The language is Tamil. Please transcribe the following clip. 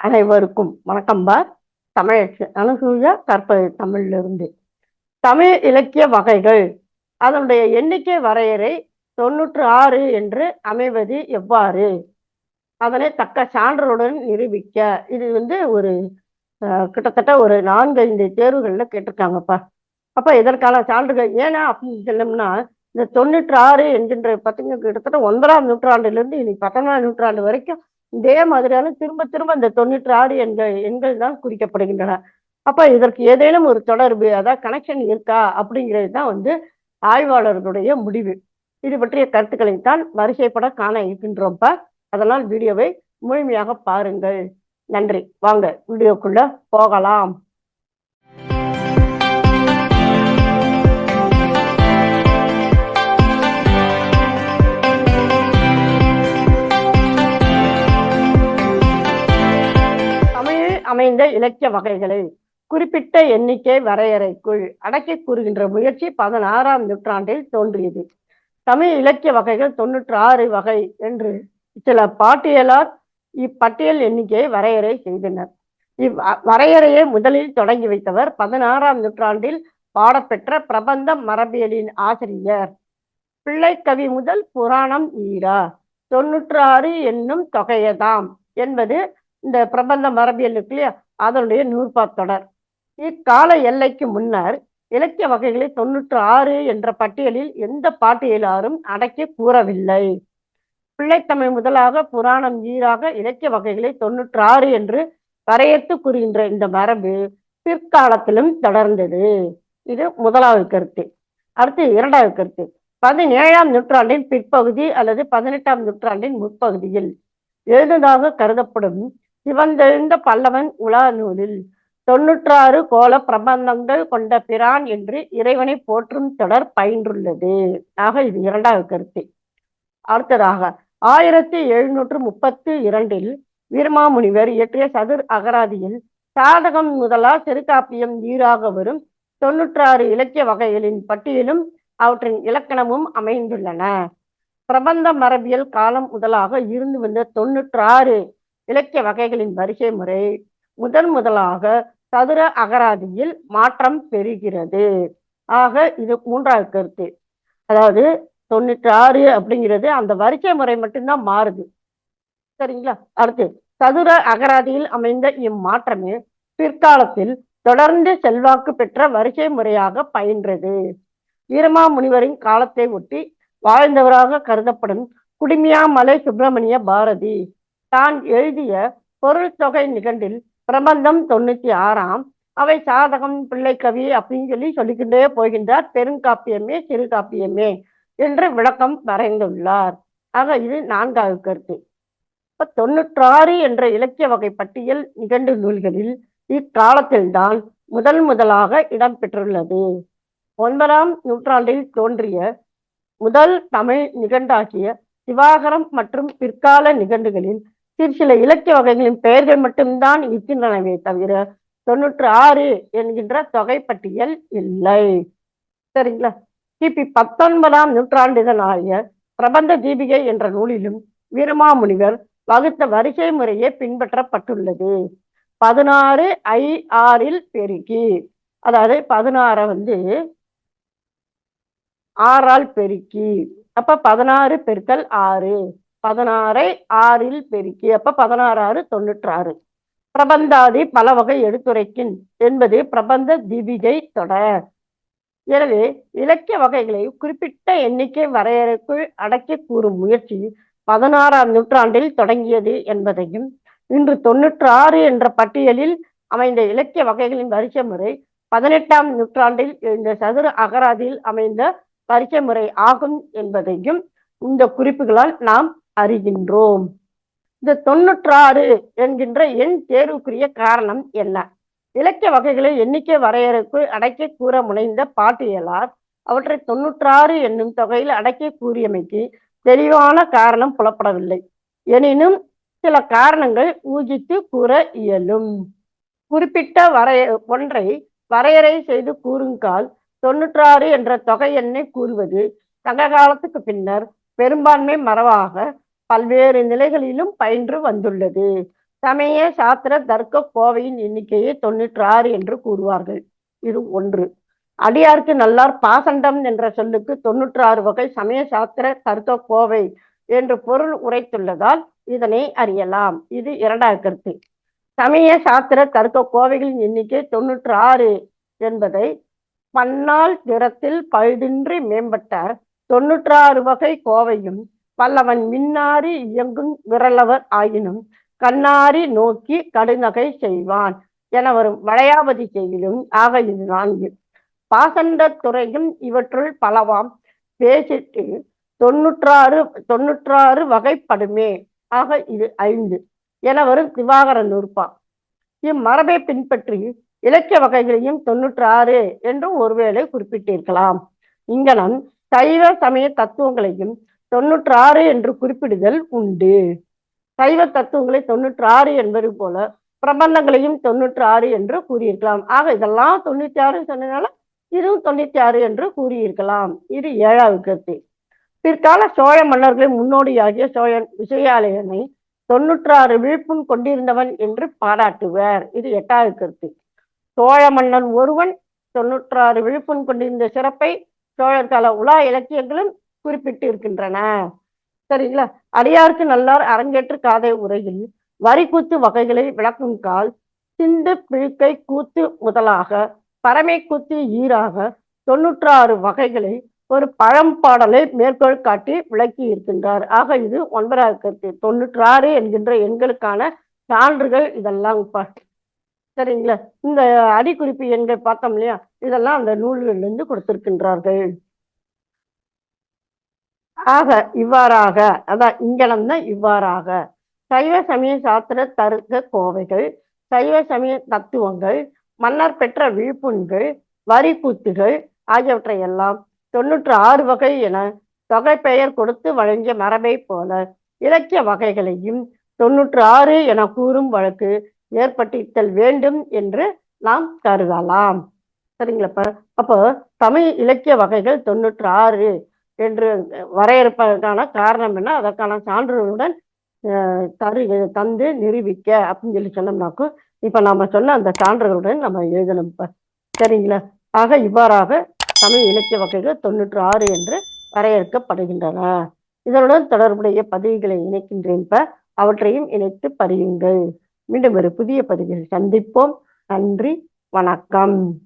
அனைவருக்கும் வணக்கம் பார் தமிழ் அனுசூயா கற்பது தமிழிலிருந்து. தமிழ் இலக்கிய வகைகள். அதனுடைய எண்ணிக்கை வரையறை தொன்னூற்று ஆறு என்று அமைவது எவ்வாறு? அதனை தக்க சான்றுடன் நிரூபிக்க. இது வந்து ஒரு அஹ், கிட்டத்தட்ட ஒரு நான்கு ஐந்து தேர்வுகள்ல கேட்டிருக்காங்கப்பா அப்போ இதற்கான சான்றுகள் ஏன்னா அப்படின்னு சொல்லணும்னா இந்த தொண்ணூற்று ஆறு என்கின்ற பார்த்தீங்கன்னா கிட்டத்தட்ட ஒன்பதாம் நூற்றாண்டுல இருந்து இனி பத்தொன்பதாம் நூற்றாண்டு வரைக்கும் இதே மாதிரியான திரும்ப திரும்ப இந்த தொண்ணூற்று ஆறு எண்கள் எண்கள் தான் குறிக்கப்படுகின்றன. அப்ப இதற்கு ஏதேனும் ஒரு தொடர்பு அதாவது கனெக்ஷன் இருக்கா அப்படிங்கிறது தான் வந்து ஆய்வாளர்களுடைய முடிவு. இது பற்றிய கருத்துக்களை தான் வரிசைப்பட காண இருக்கின்றோம்ப்ப அதனால் வீடியோவை முழுமையாக பாருங்கள். நன்றி. வாங்க வீடியோக்குள்ள போகலாம். அமைந்த இலக்கிய வகைகளை குறிப்பிட்ட எண்ணிக்கை வரையறைக்குள் அடக்கி கூறுகின்ற முயற்சி பதினாறாம் நூற்றாண்டில் தோன்றியது. தமிழ் இலக்கிய வகைகள் தொன்னூற்று ஆறு வகை என்று சில பாட்டியலார் இப்பட்டியல் எண்ணிக்கையை வரையறை செய்தனர். இவ் வரையறையை முதலில் தொடங்கி வைத்தவர் பதினாறாம் நூற்றாண்டில் பாடப்பெற்ற பிரபந்த மரபியலின் ஆசிரியர். பிள்ளைக்கவி முதல் புராணம் ஈரா. தொன்னூற்று ஆறு என்னும் தொகையதாம் என்பது இந்த பிரபந்த மரபியல் இருக்கு இல்லையா அதனுடைய நூற்பா தொடர் இக்கால எல்லைக்கு முன்னர் இலக்கிய வகைகளை தொன்னூற்று ஆறு என்ற பட்டியலில் எந்த பாட்டியலாரும் அடக்கி கூறவில்லை. பிள்ளைத்தமிழ் முதலாக புராணம் ஈராக இலக்கிய வகைகளை தொன்னூற்று ஆறு என்று வரையறுத்து கூறுகின்ற இந்த மரபு பிற்காலத்திலும் தொடர்ந்தது. இது முதலாவது கருத்து. அடுத்து இரண்டாவது கருத்து. பதினேழாம் நூற்றாண்டின் பிற்பகுதி அல்லது பதினெட்டாம் நூற்றாண்டின் முற்பகுதியில் எழுதுதாக கருதப்படும் சிவந்தெழுந்த பல்லவன் உலா நூலில் தொன்னூற்றாறு கோல பிரபந்தங்கள் கொண்ட பிரான் என்று இறைவனை போற்றும் தொடர் பயின்றுள்ளது. ஆக இது இரண்டாவது கருத்து. அடுத்ததாக ஆயிரத்தி எழுநூற்று முப்பத்து இரண்டில் வீரமாமுனிவர் இயற்றிய சதுர் அகராதியில் சாதகம் முதலா சிறுகாப்பியம் ஈராக வரும் தொன்னூற்றாறு இலக்கிய வகைகளின் பட்டியலும் அவற்றின் இலக்கணமும் அமைந்துள்ளன. பிரபந்த மரபியல் காலம் முதலாக இருந்து வந்த தொன்னூற்றாறு இலக்கிய வகைகளின் வரிசை முறை முதன் முதலாக சதுர அகராதியில் மாற்றம் பெறுகிறது. ஆக இது மூன்றாவது கருத்து. அதாவது தொண்ணூற்றி ஆறு அப்படிங்கிறது அந்த வரிசை முறை மட்டும்தான் மாறுது. சரிங்களா? அடுத்து சதுர அகராதியில் அமைந்த இம்மாற்றமே பிற்காலத்தில் தொடர்ந்து செல்வாக்கு பெற்ற வரிசை முறையாக பயின்றது. வீரமா முனிவரின் காலத்தை ஒட்டி வாழ்ந்தவராக கருதப்படும் குடுமியாமலை சுப்பிரமணிய பாரதி தான் எழுதிய பொருள் தொகை நிகண்டில் பிரபந்தம் தொண்ணூத்தி ஆறாம். அவை சாதகம் பிள்ளைக்கவி அப்படின்னு சொல்லி சொல்லிக்கிட்டே போகின்றார். பெருங்காப்பியமே சிறு காப்பியமே என்று விளக்கம் வரைந்துள்ளார். ஆக இது நான்காவது கருத்து. இப்ப தொன்னூற்றாறு என்ற இலக்கிய வகை பட்டியல் நிகண்டு நூல்களில் இக்காலத்தில்தான் முதல் முதலாக இடம்பெற்றுள்ளது. ஒன்பதாம் நூற்றாண்டில் தோன்றிய முதல் தமிழ் நிகண்டாகிய சிவாகரம் மற்றும் பிற்கால நிகண்டுகளில் சிறு சில இலக்கிய வகைகளின் பெயர்கள் மட்டும்தான் இருக்கின்றனவே தவிர தொன்னூற்று ஆறு என்கின்ற தொகை பட்டியல் இல்லை. சரிங்களா? கிபி பத்தொன்பதாம் நூற்றாண்டிதனாகிய பிரபந்த தீபிகை என்ற நூலிலும் வீரமாமுனிவர் வகுத்த வரிசை முறையே பின்பற்றப்பட்டுள்ளது. பதினாறு ஐ ஆறில் பெருக்கி அதாவது பதினாறை வந்து ஆறால் பெருக்கி அப்ப பதினாறு பெருக்கல் ஆறு. பதினாறை ஆறில் பெருக்கி அப்ப பதினாறு ஆறு தொண்ணூற்றாறு. ஆறு பிரபந்தாதி பல வகை எடுத்துரைக்கின் என்பது பிரபந்த தீபிகை தொடர் எனவே இலக்கிய வகைகளை குறிப்பிட்ட எண்ணிக்கை வரையறைக்குள் அடக்கி கூறும் முயற்சி பதினாறாம் நூற்றாண்டில் தொடங்கியது என்பதையும் இன்று தொன்னூற்று ஆறு என்ற பட்டியலில் அமைந்த இலக்கிய வகைகளின் வரிசை முறை பதினெட்டாம் நூற்றாண்டில் இந்த சதுர அகராதியில் அமைந்த வரிசை முறை ஆகும் என்பதையும் இந்த குறிப்புகளால் நாம் அறிகின்றோம். இந்த தொன்னூற்றாறு என்கின்ற எண் தேர்வுக்குரிய காரணம் என்ன? இலக்கிய வகைகளை எண்ணிக்கை வரையறைக்குள் அடக்கி கூற முனைந்த பாட்டியலார் அவற்றை தொன்னூற்றாறு என்னும் தொகையில் அடக்கி கூறியமைக்கு தெளிவான காரணம் புலப்படவில்லை. எனினும் சில காரணங்கள் ஊகித்து கூற இயலும். குறிப்பிட்ட வரைய ஒன்றை வரையறை செய்து கூறுங்கால் தொன்னூற்றாறு என்ற தொகை எண்ணை கூறுவது சங்க காலத்துக்கு பின்னர் பெரும்பான்மை மரபாக பல்வேறு நிலைகளிலும் பயின்று வந்துள்ளது. சமய சாஸ்திர தர்க்க கோவையின் எண்ணிக்கையை தொண்ணூற்றி ஆறு என்று கூறுவார்கள். இது ஒன்று. அடியார்க்கு நல்லார் பாசண்டம் என்ற சொல்லுக்கு தொண்ணூற்றி ஆறு வகை சமய சாஸ்திர தர்க்க கோவை என்று பொருள் உரைத்துள்ளதால் இதனை அறியலாம். இது இரண்டாவது கருத்து. சமய சாஸ்திர தர்க்க கோவைகளின் எண்ணிக்கை தொண்ணூற்றி ஆறு என்பதை பன்னால் திறத்தில் பழுதின்றி மேம்பட்ட தொன்னூற்றாறு வகை கோவையும் பல்லவன் மின்னாரி இயங்கும் விரலவர் ஆயினும் கண்ணாரி நோக்கி கடுநகை செய்வான் என வரும் வளையாபதி செய்தியும் ஆக இது நான்கு. பாசண்ட துறையும் இவற்றுள் பலவாம். பேசிட்டு தொன்னூற்றாறு தொன்னூற்றாறு வகைப்படுமே. ஆக இது ஐந்து. என வரும் திவாகர நூற்பா. இம்மரபை பின்பற்றி இலக்கிய வகைகளையும் தொன்னூற்றி ஆறு ஒருவேளை குறிப்பிட்டிருக்கலாம். இங்கனம் சைவ சமய தத்துவங்களையும் தொன்னூற்றி ஆறு என்று குறிப்பிடுதல் உண்டு. சைவ தத்துவங்களை தொன்னூற்றி ஆறு என்பது போல பிரபந்தங்களையும் தொன்னூற்றி ஆறு என்று கூறியிருக்கலாம். ஆக இதெல்லாம் தொண்ணூத்தி ஆறு சொன்னதுனால இதுவும் தொண்ணூத்தி ஆறு என்று கூறியிருக்கலாம். இது ஏழாவது கருத்து. பிற்கால சோழ மன்னர்களின் முன்னோடியாகிய சோழன் விஜயாலயனை தொன்னூற்றாறு விழுப்புண் கொண்டிருந்தவன் என்று பாராட்டுவர். இது எட்டாவது கருத்து. சோழ மன்னன் ஒருவன் தொன்னூற்றாறு விழுப்புண் கொண்டிருந்த சிறப்பை சோழர் கால உலா இலக்கியங்களும் குறிப்பிட்டு இருக்கின்றன சரிங்களா? அடியாருக்கு நல்லார் அரங்கேற்று காதை உரையில் வரி கூத்து வகைகளை விளக்கும் கால் சிந்து பிழுக்கை கூத்து முதலாக பறமை கூத்து ஈராக தொன்னூற்றாறு வகைகளை ஒரு பழம்பாடலை மேற்கோள் காட்டி விளக்கி இருக்கின்றார் ஆக இது ஒன்பதாவது கருத்து. தொண்ணூற்றாறு என்கின்ற எண்களுக்கான சான்றுகள் இதெல்லாம் சரிங்களா? இந்த அடிக்குறிப்பு எண்கள் பார்த்தோம் இல்லையா? இதெல்லாம் அந்த நூல்களிலிருந்து கொடுத்திருக்கின்றார்கள். ஆக இவ்வாறாக அதான் இங்கனம் தான் இவ்வாறாக. சைவ சமய சாஸ்திர தருக்க கோவைகள் சைவ சமய தத்துவங்கள் மன்னர் பெற்ற விழுப்புண்கள் வரி கூத்துகள் ஆகியவற்றை எல்லாம் தொன்னூற்று ஆறு வகை என தொகை பெயர் கொடுத்து வழங்கிய மரபை போல இலக்கிய வகைகளையும் தொன்னூற்று ஆறு என கூறும் வழக்கு ஏற்பட்டிருத்தல் வேண்டும் என்று நாம் கருதலாம். சரிங்களா அப்போ தமிழ் இலக்கிய வகைகள் தொன்னூற்று ஆறு என்று வரையறுப்பதற்கான காரணம் என்ன? அதற்கான சான்றுகளுடன் தரு தந்து நிரூபிக்க அப்படின்னு சொல்லி சொன்னோம்னாக்கும் இப்ப நாம சொன்ன அந்த சான்றுகளுடன் நம்ம எழுதணும். இப்ப சரிங்களா? ஆக இவ்வாறாக தமிழ் இலக்கிய வகைகள் தொண்ணூற்று ஆறு என்று வரையறுக்கப்படுகின்றன. இதனுடன் தொடர்புடைய பதிவுகளை இணைக்கின்றேன். இப்ப அவற்றையும் இணைத்து பதியுங்கள் மீண்டும் ஒரு புதிய பதிவில் சந்திப்போம். நன்றி. வணக்கம்.